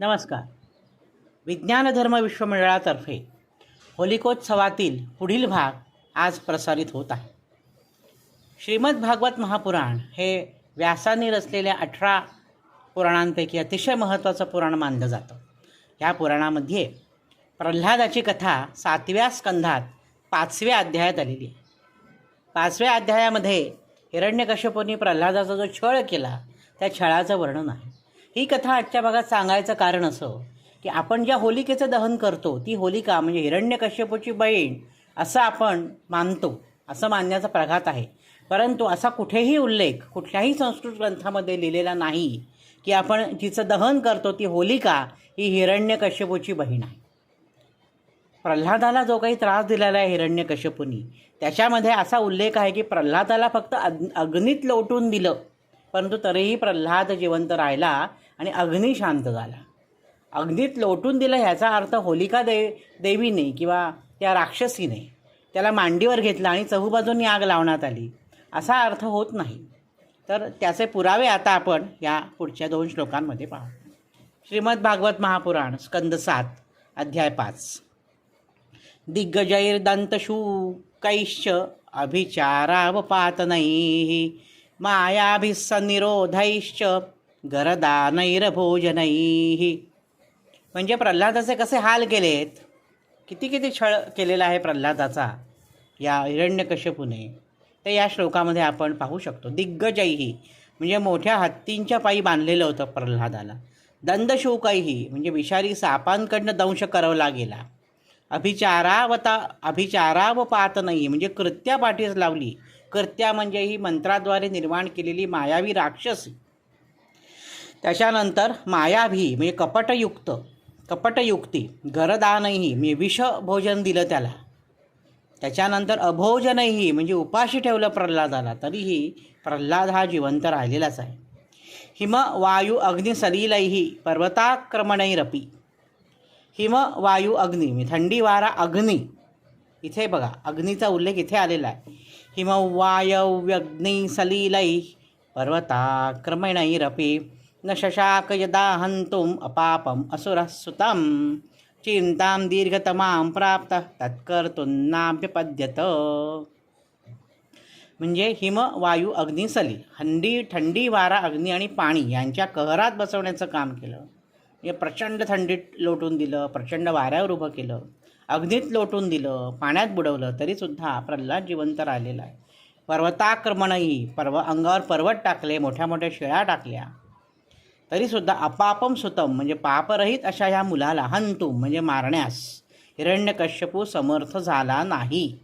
नमस्कार. विज्ञान धर्म विश्वमंडळातर्फे होलिकोत्सवातील पुढील भाग आज प्रसारित होत आहे. श्रीमद भागवत महापुराण हे व्यासांनी रचलेल्या अठरा पुराणांपैकी अतिशय महत्त्वाचं पुराण मानलं जातं. या पुराणामध्ये प्रल्हादाची कथा सातव्या स्कंधात पाचव्या अध्यायात आलेली आहे. पाचव्या अध्यायामध्ये हिरण्यकश्यपूंनी प्रल्हादाचा जो छळ केला त्या छळाचं वर्णन आहे. ही कथा आजच्या भागात सांगायचं कारण असं की आपण ज्या होलिकेचं दहन करतो ती होलिका म्हणजे हिरण्यकश्यपूची बहीण असं आपण मानतो असं मानण्याचा प्रघात आहे. परंतु असा कुठेही उल्लेख कुठल्याही संस्कृत ग्रंथामध्ये लिहिलेला नाही की आपण जिचं दहन करतो ती होलिका ही हिरण्यकश्यपूची बहीण आहे. प्रल्हादाला जो काही त्रास दिलेला आहे हिरण्यकश्यपूनी त्याच्यामध्ये असा उल्लेख आहे की प्रल्हादाला फक्त अग् अग्नीत लोटून दिलं परंतु तरीही प्रल्हाद जिवंत राहिला आणि अग्नी शांत झाला. अग्नीत लोटून दिलं ह्याचा अर्थ होलिका दे देवीने किंवा त्या राक्षसीने त्याला मांडीवर घेतला आणि चहूबाजूंनी आग लावण्यात आली. असा अर्थ होत नाही. तर त्याचे पुरावे आता आपण या पुढच्या दोन श्लोकांमध्ये पाहू. श्रीमद भागवत महापुराण स्कंद सात अध्याय पाच. दिग्गजैर्दन्तशूकैश्च अभिचारावपातनैः मायाभिस्सनिरोधैश्च गरदानैरभोजनैः. म्हणजे प्रल्हादाचे कसे हाल केलेत? किती किती छळ केलेला आहे प्रल्हादाचा? या हिरण्यकश्यपूने. ते या श्लोकामध्ये आपण पाहू शकतो. दिग्गजैही म्हणजे मोठ्या हत्तींच्या पायी बांधलेलं होतं प्रल्हादाला. दंदशोकही म्हणजे विषारी सापांकडनं दंश करवला गेला. अभिचारावता अभिचारावपात नाही म्हणजे कृत्या पाठीस लावली. कृत्या म्हणजे ही मंत्राद्वारे निर्माण केलेली मायावी राक्षसी. त्याच्यानंतर मायाभी म्हणजे कपटयुक्त कपटयुक्ती गरदानही म्हणजे विषभोजन दिलं त्याला. त्याच्यानंतर अभोजनही म्हणजे उपाशी ठेवलं प्रल्हादाला तरीही प्रल्हाद हा जिवंत राहिलेलाच आहे. हिम वायू अग्नी सलिलैही पर्वताक्रमणैरपी हिम वायू अग्नी म्हणजे थंडी वारा अग्नी. इथे बघा अग्नीचा उल्लेख इथे आलेला आहे. हिम वायव्यग्नी सलिलै पर्वताक्रमणैरपि न शशाक यदा हन्तुम् अपापम् असुरसुतं चिन्तां चिंतां प्राप्तः प्राप्त तत्कर्तुन्नाभ्यपद्यत म्हणजे हिम वायू अग्निसली हंडी थंडी वारा अग्नी आणि पाणी यांच्या कहरात बसवण्याचं काम केलं. म्हणजे प्रचंड थंडीत लोटून दिलं प्रचंड वाऱ्यावर उभं केलं अग्नीत लोटून दिलं पाण्यात बुडवलं तरीसुद्धा प्रल्हाद जिवंत राहिलेला आहे. पर्वताक्रमणही पर्व अंगावर पर्वत टाकले मोठ्या मोठ्या शिळा टाकल्या. तरीसुद्धा अपापम सुतम म्हणजे पापरहित अशा ह्या मुलाला हंतुम म्हणजे मारण्यास. हिरण्यकश्यपू समर्थ झाला नाही.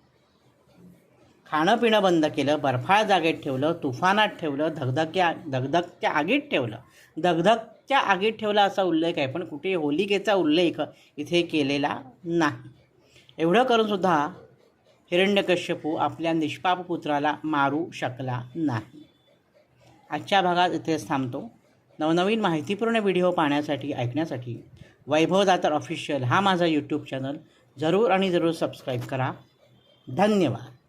खाणं पिणं बंद केलं बर्फाळ जागेत ठेवलं तुफानात ठेवलं धगधक्या धगधकच्या आगीत ठेवलं. धगधगच्या आगीत ठेवला असा उल्लेख आहे पण कुठे होलिकेचा उल्लेख इथे केलेला नाही. एवढं करूनसुद्धा हिरण्यकश्यपू आपल्या निष्पाप पुत्राला मारू शकला नाही. आजच्या भागात इथेच थांबतो. नवनवीन माहितीपूर्ण व्हिडिओ पाहण्यासाठी ऐकण्यासाठी वैभव दातार ऑफिशियल हा माझा यूट्यूब चॅनल जरूर आणि जरूर सबस्क्राईब करा. धन्यवाद.